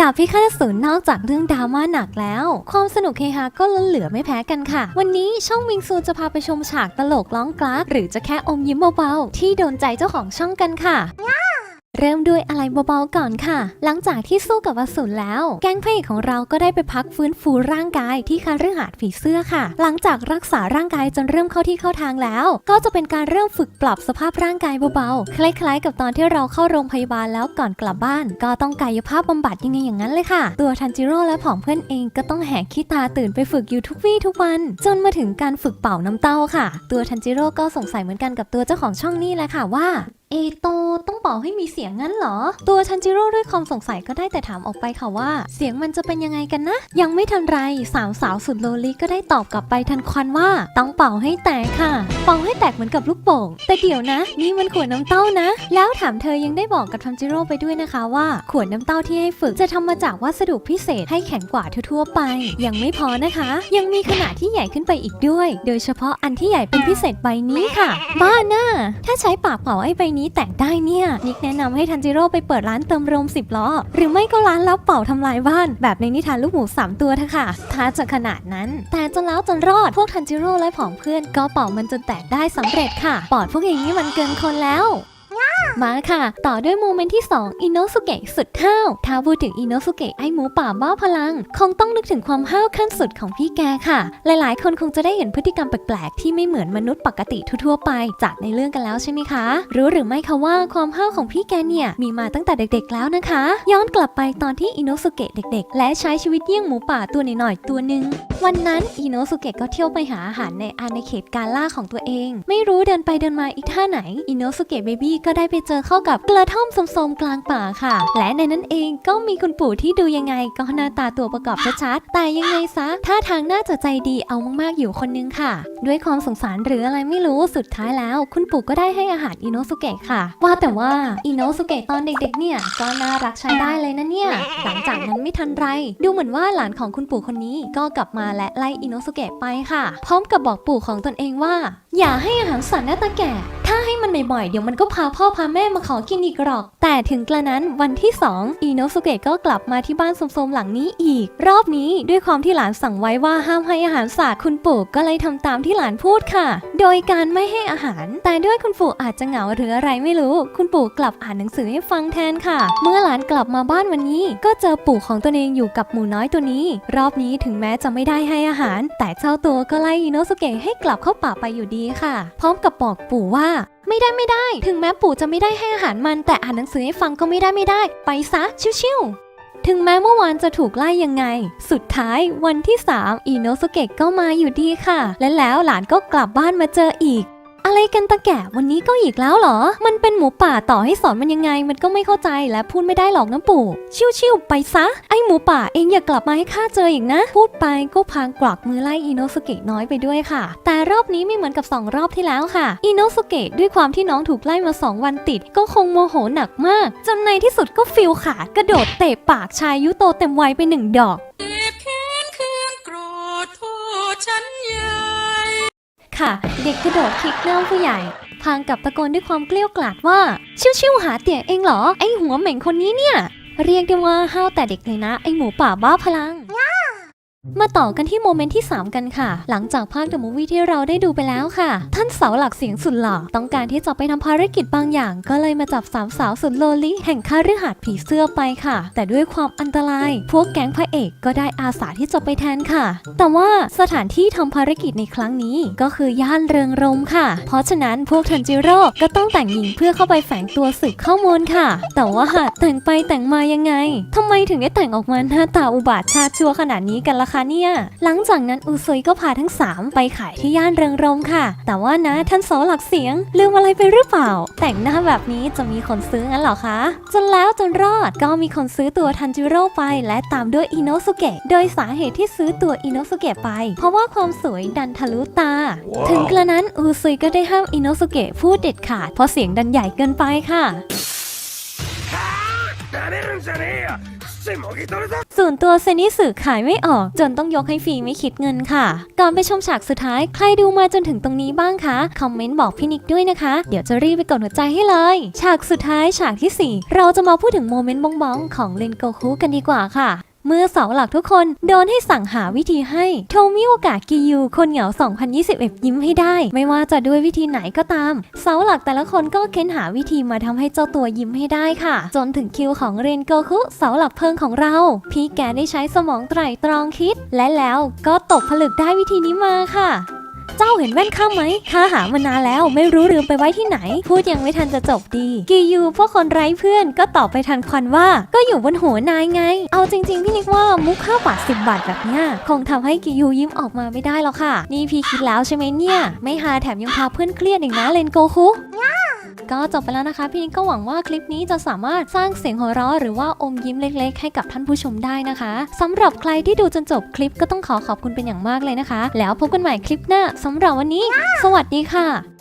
ดาบพิฆาศูนย์นอกจากเรื่องดราม่าหนักแล้ว ความสนุกเฮฮาก็ล้นเหลือไม่แพ้กันค่ะ วันนี้ช่องวิงซูจะพาไปชมฉากตลกร้องกลากหรือจะแค่อมยิ้มเบาๆที่โดนใจเจ้าของช่องกันค่ะ เริ่มด้วยอะไรเบาๆก่อนค่ะ หลังจากที่สู้กับอสูรแล้ว แก๊งพระเอกของเราก็ได้ไปพักฟื้นฟูร่างกายที่คาเรื่องหาดผีเสื้อค่ะ หลังจากรักษาร่างกายจนเริ่มเข้าที่เข้าทางแล้ว ก็จะเป็นการเริ่มฝึกปรับสภาพร่างกายเบาๆ คล้ายๆ กับตอนที่เราเข้าโรงพยาบาลแล้วก่อนกลับบ้าน ก็ต้องกายภาพบำบัดยังไงอย่างนั้นเลยค่ะ ตัวทันจิโร่และผองเพื่อนเองก็ต้องแหกขี้ตาตื่นไปฝึกอยู่ทุกวี่ทุกวัน จนมาถึงการฝึกเป่าน้ำเต้าค่ะ ตัวทันจิโร่ก็สงสัยเหมือนกันกับตัวเจ้าของช่องนี่แหละค่ะว่า เอโตต้องเป่าให้มีเสียงงั้นเหรอ ตัวทันจิโร่ด้วยความสงสัยก็ได้แต่ถามออกไปค่ะว่า เสียงมันจะเป็นยังไงกันนะ ยังไม่ทันไรสาวสาวสุดโลลิก็ได้ตอบกลับไปทันควันว่า ต้องเป่าให้แตกค่ะเป่าให้แตกเหมือนกับลูกโป่ง แต่เดี๋ยวนะ นี่มันขวดน้ำเต้านะ แล้วถามเธอยังได้บอกกับทันจิโร่ไปด้วยนะคะว่า ขวดน้ำเต้าที่ให้ฝึกจะทำมาจากวัสดุพิเศษให้แข็งกว่าทั่วๆไป ยังไม่พอนะคะ ยังมีขนาดที่ใหญ่ขึ้นไปอีกด้วย โดยเฉพาะอันที่ใหญ่เป็นพิเศษใบนี้ค่ะ บ้าน่าถ้าใช้ปากเป่าไอ้ใบนี้แตกได้เนี่ย นิกแนะนำให้ทันจิโร่ไปเปิดร้านเติมลมสิบล้อ หรือไม่ก็ร้านรับเป่าทำลายบ้าน แบบในนิทานลูกหมูสามตัวเถอะค่ะ ถ้าจะขนาดนั้น แต่จนแล้วจนรอด พวกทันจิโร่และผองเพื่อนก็เป่ามันจนแตกได้สำเร็จค่ะ ปอดพวกอย่างนี้มันเกินคนแล้ว มาค่ะ ต่อด้วยโมเมนต์ที่ 2 อินโนสุเกะสุดห้าวถ้าพูดถึงอินโนสุเกะไอหมูป่าบ้าพลัง คงต้องนึกถึงความห้าวขั้นสุดของพี่แกค่ะ หลายๆ คนคงจะได้เห็นพฤติกรรมแปลกๆ ที่ไม่เหมือนมนุษย์ปกติทั่วๆไป จากในเรื่องกันแล้วใช่ไหมคะ รู้หรือไม่คะว่าความห้าวของพี่แกเนี่ย มีมาตั้งแต่เด็กๆแล้วนะคะ ย้อนกลับไปตอนที่อินโนสุเกะเด็ก ๆ และใช้ชีวิตเยี่ยงหมูป่าตัวหน่อยๆตัวหนึ่งวันนั้นอิโนสุเกะก็เที่ยวไปหาอาหารในอาณาเขตการล่าของตัวเอง ไม่รู้เดินไปเดินมาอีท่าไหนอิโนสุเกะเบบี้ก็ได้ไปเจอเข้ากับกระท่อมสมๆกลางป่าค่ะ และในนั้นเองก็มีคุณปู่ที่ดูยังไงก็หน้าตาตัวประกอบชัดๆแต่ยังไงซะท่าทางน่าจะใจดีเอามากๆอยู่คนนึงค่ะ ด้วยความสงสารหรืออะไรไม่รู้สุดท้ายแล้ว คุณปู่ก็ได้ให้อาหารอิโนสุเกะค่ะ ว่าแต่ว่าอิโนสุเกะตอนเด็กๆ เนี่ยก็น่ารักใช้ได้เลยนะเนี่ย หลังจากนั้นไม่ทันไร ดูเหมือนว่าหลานของคุณปู่คนนี้ก็กลับมาและไล่อิโนสุเกะไปค่ะ พร้อมกับบอกปู่ของตนเองว่า อย่าให้อาหารสัตว์นะตาแก่ ถ้าให บ่อยๆ เดี๋ยวมันก็พาพ่อพาแม่มาขอกินอีกหรอก แต่ถึงกระนั้นวันที่ 2อิโนสุเกะก็กลับมาที่บ้านสมๆหลังนี้อีก รอบนี้ด้วยความที่หลานสั่งไว้ว่าห้ามให้อาหารสัตว์คุณปู่ก็เลยทำตามที่หลานพูดค่ะ โดยการไม่ให้อาหาร แต่ด้วยคุณปู่อาจจะเหงาหรืออะไรไม่รู้ คุณปู่กลับอ่านหนังสือให้ฟังแทนค่ะ เมื่อหลานกลับมาบ้านวันนี้ ก็เจอปู่ของตนเองอยู่กับหมูน้อยตัวนี้ รอบนี้ถึงแม้จะไม่ได้ให้อาหาร แต่เจ้าตัวก็ไล่อิโนสุเกะให้กลับเข้าป่าไปอยู่ดีค่ะ พร้อมกับบอกปู่ว่า ไม่ได้ไม่ได้ ถึงแม้ปู่จะไม่ได้ให้อาหารมัน แต่อ่านหนังสือให้ฟังก็ไม่ได้ไม่ได้ ไปซะชิวๆถึงแม้เมื่อวานจะถูกไล่ยังไง สุดท้ายวันที่ 3 อีโนสุเกะก็มาอยู่ดีค่ะ และแล้วหลานก็กลับบ้านมาเจออีก อะไรกันตาแก่วันนี้ก็อีกแล้วเหรอ มันเป็นหมูป่าต่อให้สอนมันยังไง มันก็ไม่เข้าใจและพูดไม่ได้หรอกนะปู่ชิวๆไปซะ ไอหมูป่าเองอย่ากลับมาให้ข้าเจออีกนะ พูดไปก็พางกวักมือไล่อิโนสุเกะน้อยไปด้วยค่ะ แต่รอบนี้ไม่เหมือนกับ 2 รอบที่แล้วค่ะอิโนสุเกะด้วยความที่น้องถูกไล่มา 2 วันติด ก็คงโมโหหนักมาก จนในที่สุดก็ฟิลขาดกระโดดเตะปากชายยุโตเต็มวัยไปหนึ่งดอก ค่ะ เด็กกระโดดคลิกหน้าผู้ใหญ่ พางกับตะโกนด้วยความเกลี้ยวกล่อมว่า ชิวๆหาเตี่ยเองเหรอ ไอหัวเหม่งคนนี้เนี่ย เรียกได้ว่าห้าวแต่เด็กเลยนะ ไอหมูป่าบ้าพลัง มาต่อกันที่โมเมนต์ที่ 3 กันค่ะ หลังจากภาคเดอะมูฟวี่ที่เราได้ดูไปแล้วค่ะ ท่านเสาหลักเสียงสุดหล่อต้องการที่จะไปทำภารกิจบางอย่าง ก็เลยมาจับสามสาวสุดโลลิแห่งค่าฤหาสน์ผีเสื้อไปค่ะ แต่ด้วยความอันตราย พวกแก๊งพระเอกก็ได้อาสาที่จะไปแทนค่ะ แต่ว่าสถานที่ทำภารกิจในครั้งนี้ก็คือย่านเริงรมค่ะ เพราะฉะนั้นพวกทันจิโร่ก็ต้องแต่งหญิงเพื่อเข้าไปแฝงตัวสืบข้อมูลค่ะ แต่ว่าแต่งไปแต่งมายังไงทำไมถึงได้แต่งออกมาหน้าตาอุบาทชาชั่วขนาดนี้กันล่ะคะเนี่ย หลังจากนั้นอุซุยก็พาทั้ง 3 ไปขายที่ย่านเริงรมย์ค่ะ แต่ว่านะท่านเสาหลักเสียง ลืมอะไรไปหรือเปล่า แต่งหน้าแบบนี้จะมีคนซื้องั้นเหรอคะ จนแล้วจนรอดก็มีคนซื้อตัวทันจิโร่ไป และตามด้วยอิโนสุเกะ โดยสาเหตุที่ซื้อตัวอิโนสุเกะไป เพราะว่าความสวยดันทะลุตาถึงกระนั้นอุซุยก็ได้ห้ามอิโนสุเกะพูดเด็ดขาดเพราะเสียงดันใหญ่เกินไปค่ะ ส่วนตัวเซนิสึขายไม่ออก จนต้องยกให้ฟรีไม่คิดเงินค่ะ ก่อนไปชมฉากสุดท้าย ใครดูมาจนถึงตรงนี้บ้างคะ คอมเมนต์บอกพี่นิกด้วยนะคะ เดี๋ยวจะรีบไปกดหัวใจให้เลย ฉากสุดท้ายฉากที่ 4 เราจะมาพูดถึงโมเมนต์บ้องๆของเลนโกคุกันดีกว่าค่ะ เมื่อเสาหลักทุกคนโดนให้สั่งหาวิธีให้โทมิโอกะกิยูคนเหงา 2021 ยิ้มให้ได้ ไม่ว่าจะด้วยวิธีไหนก็ตาม เสาหลักแต่ละคนก็เค้นหาวิธีมาทำให้เจ้าตัวยิ้มให้ได้ค่ะ จนถึงคิวของเรนโกคุเสาหลักเพิงของเรา พี่แกได้ใช้สมองไตร่ตรองคิด และแล้วก็ตกผลึกได้วิธีนี้มาค่ะ จ้าเห็นแว่นข้าไหมข้าหามานานแล้วไม่รู้ลืมไปไว้ที่ไหน พูดยังไม่ทันจะจบดี กียูพวกคนไร้เพื่อนก็ตอบไปทันควันว่า ก็อยู่บนหัวนายไง เอาจริงๆพี่นิกว่ามุกข้าวบาทสิบบาทแบบเนี้ยคงทำให้กียูยิ้มออกมาไม่ได้แล้วค่ะ นี่พี่คิดแล้วใช่ไหมเนี่ย ไม่หาแถมยังพาเพื่อนเครียดอีกนะเลนโกคุ ก็จบไปแล้วนะคะพี่นิกก็หวังว่าคลิปนี้จะสามารถสร้างเสียงหัวเราะหรือว่าอมยิ้มเล็ก ๆ ให้กับท่านผู้ชมได้นะคะสำหรับใครที่ดูจนจบคลิปก็ต้องขอขอบคุณเป็นอย่างมากเลยนะคะ แล้วพบกันใหม่คลิปหน้าสำหรับวันนี้ สวัสดีค่ะ